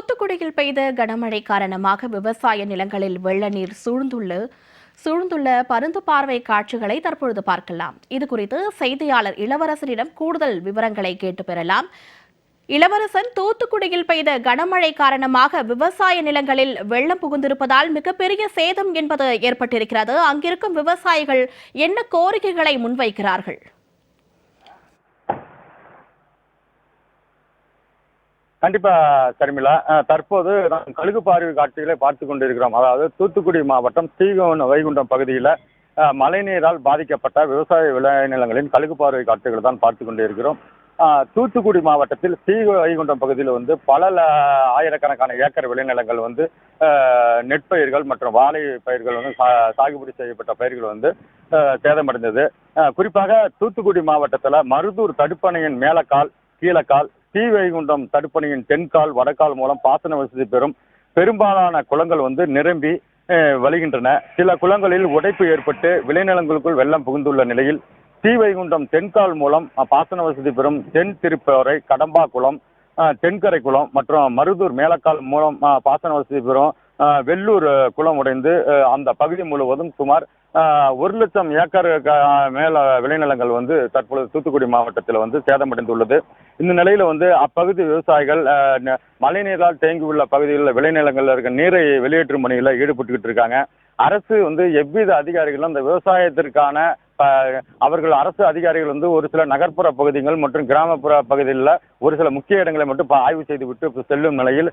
தூத்துக்குடியில் பெய்த கனமழை காரணமாக விவசாய நிலங்களில் வெள்ள நீர் சூழ்ந்துள்ள சூழ்ந்துள்ள பருந்து பார்வை காட்சிகளை தற்பொழுது பார்க்கலாம். இது குறித்து செய்தியாளர் இளவரசனிடம் கூடுதல் விவரங்களை கேட்டு பெறலாம். இளவரசன் தூத்துக்குடியில் பெய்த கனமழை காரணமாக விவசாய நிலங்களில் வெள்ளம் புகுந்திருப்பதால் மிகப்பெரிய சேதம் என்பது ஏற்பட்டிருக்கிறது. அங்கிருக்கும் விவசாயிகள் என்ன கோரிக்கைகளை முன்வைக்கிறார்கள்? கண்டிப்பா சர்மிளா. தற்போது நாம் கழுகு பார்வை காட்சிகளை பார்த்து கொண்டிருக்கிறோம். அதாவது தூத்துக்குடி மாவட்டம் ஸ்ரீகோன் வைகுண்டம் பகுதியில் மழைநீரால் பாதிக்கப்பட்ட விவசாய விளைநிலங்களின் கழுகு பார்வை காட்சிகளை தான் பார்த்து கொண்டிருக்கிறோம். தூத்துக்குடி மாவட்டத்தில் ஸ்ரீ வைகுண்டம் பகுதியில் வந்து பல ல- ஆயிரக்கணக்கான ஏக்கர் விளைநிலங்கள் வந்து நெற்பயிர்கள் மற்றும் வாழை பயிர்கள் வந்து சா- சாகுபடி செய்யப்பட்ட பயிர்கள் வந்து சேதமடைந்தது. குறிப்பாக தூத்துக்குடி மாவட்டத்தில் மருதூர் தடுப்பணையின் மேலக்கால் கீழக்கால் ஸ்ரீவைகுண்டம் தடுப்பணையின் தென்கால் வடக்கால் மூலம் பாசன வசதி பெறும் பெரும்பாலான குளங்கள் வந்து நிரம்பி வழிகின்றன. சில குளங்களில் உடைப்பு ஏற்பட்டு விளைநிலங்களுக்குள் வெள்ளம் புகுந்துள்ள நிலையில் ஸ்ரீவைகுண்டம் தென்கால் மூலம் பாசன வசதி பெறும் தென் திருப்பறை கடம்பா குளம் தென்கரை குளம் மற்றும் மருதூர் மேலக்கால் மூலம் பாசன வசதி பெறும் வெள்ளூர் குளம் உடைந்து அந்த பகுதி முழுவதும் சுமார் ஒரு லட்சம் ஏக்கர் மேல விளைநிலங்கள் வந்து தற்பொழுது தூத்துக்குடி மாவட்டத்தில் வந்து சேதமடைந்துள்ளது. இந்த நிலையில வந்து அப்பகுதி விவசாயிகள் மழைநீரால் தேங்கியுள்ள பகுதிகளில் விளைநிலங்களில் இருக்க நீரை வெளியேற்றும் பணியில் ஈடுபட்டுக்கிட்டு இருக்காங்க. அரசு வந்து எவ்வித அதிகாரிகளும் அந்த விவசாயத்திற்கான அவர்கள் அரசு அதிகாரிகள் வந்து ஒரு சில நகர்ப்புற பகுதிகள் மற்றும் கிராமப்புற பகுதிகளில் ஒரு சில முக்கிய இடங்களை மட்டும் ஆய்வு செய்துவிட்டு செல்லும் நிலையில்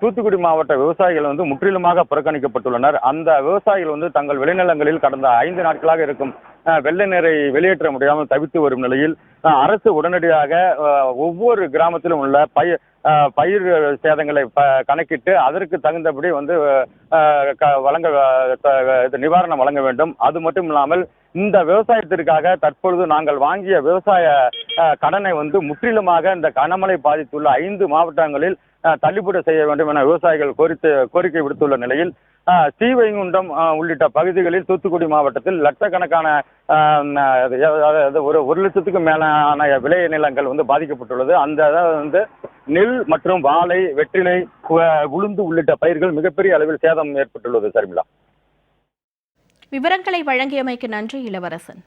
தூத்துக்குடி மாவட்ட விவசாயிகள் வந்து முற்றிலுமாக புறக்கணிக்கப்பட்டுள்ளனர். அந்த விவசாயிகள் வந்து தங்கள் விளைநிலங்களில் கடந்த ஐந்து நாட்களாக இருக்கும் வெள்ள நீரை வெளியேற்ற முடியாமல் தவித்து வரும் நிலையில் அரசு உடனடியாக ஒவ்வொரு கிராமத்திலும் உள்ள பயிர் பயிர் சேதங்களை கணக்கிட்டு அதற்கு தகுந்தபடி வந்து வழங்க இது நிவாரணம் வழங்க வேண்டும். அது மட்டும் இல்லாமல் இந்த விவசாயத்திற்காக தற்பொழுது நாங்கள் வாங்கிய விவசாய கடனை வந்து முற்றிலுமாக இந்த கனமழை பாதித்துள்ள ஐந்து மாவட்டங்களில் தள்ளுபடி செய்ய வேண்டும் என விவசாயிகள் கோரித்து கோரிக்கை விடுத்துள்ள நிலையில் ஸ்ரீவைகுண்டம் உள்ளிட்ட பகுதிகளில் தூத்துக்குடி மாவட்டத்தில் லட்சக்கணக்கான அதாவது ஒரு ஒரு லட்சத்துக்கு மேலான விளை நிலங்கள் வந்து பாதிக்கப்பட்டுள்ளது. அந்த அதாவது வந்து நெல் மற்றும் வாழை வெற்றிலை உளுந்து உள்ளிட்ட பயிர்கள் மிகப்பெரிய அளவில் சேதம் ஏற்பட்டுள்ளது சர்மிளா. விவரங்களை வழங்கியமைக்கு நன்றி இளவரசன்.